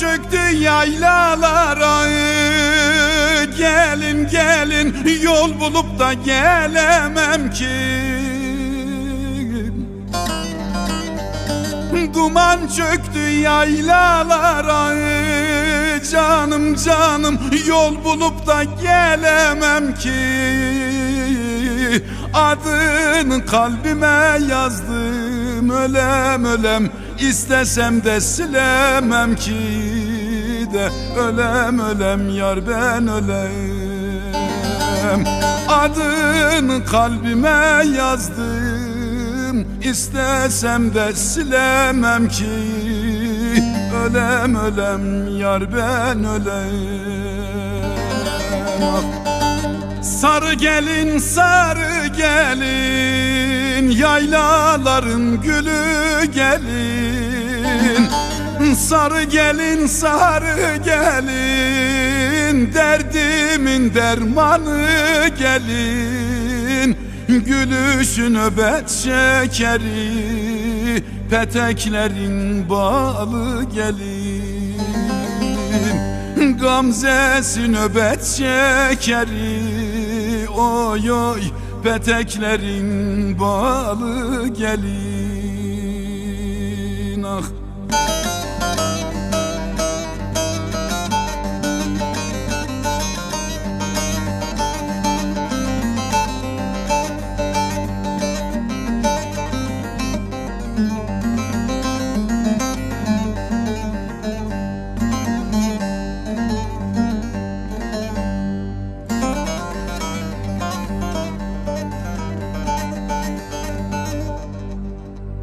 çöktü yaylalara. Gelin gelin yol bulup da gelemem ki. Duman çöktü yaylalara. Canım canım yol bulup da gelemem ki. Adını kalbime yazdım ölem ölem İstesem de silemem ki de. Ölem ölem yar ben ölem. Adını kalbime yazdım İstesem de silemem ki. Ölem ölem yar ben ölem. Ah. Sarı gelin sarı gelin Yaylaların gülü gelin Sarı gelin sarı gelin Derdimin dermanı gelin. Gülüşün nöbet şekeri Peteklerin balı gelin. Gamzesi nöbet şekeri Oy oy peteklerin balı gelin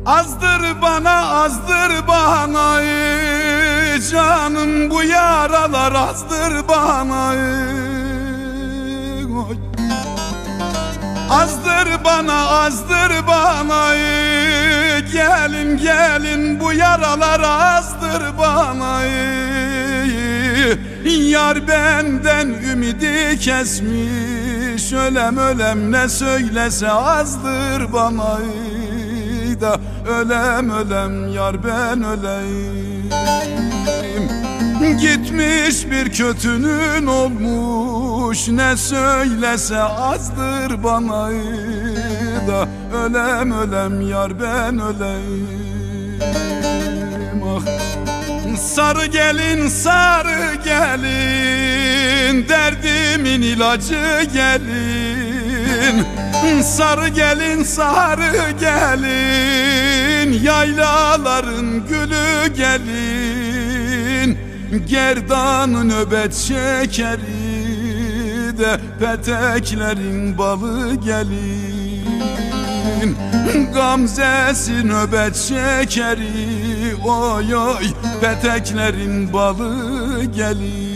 Azdır bana azdır bana Canım bu yaralar azdır bana. Azdır bana azdır bana Gelin gelin bu yaralar azdır bana Yar benden ümidi kesmiş. Ölem ölem ne söylese azdır bana ey da Ölem ölem yar ben öleyim. Gitmiş bir kötünün olmuş Ne söylese azdır bana da Ölem ölem yar ben öleyim. Ah Sarı gelin sarı gelin Derdimin ilacı gelin Sarı gelin sarı gelin. Yaylaların gülü gelin. Gerdanın nöbet şekeri de Peteklerin balı gelin. Gamzesi nöbet şekeri Oy oy peteklerin balı gelin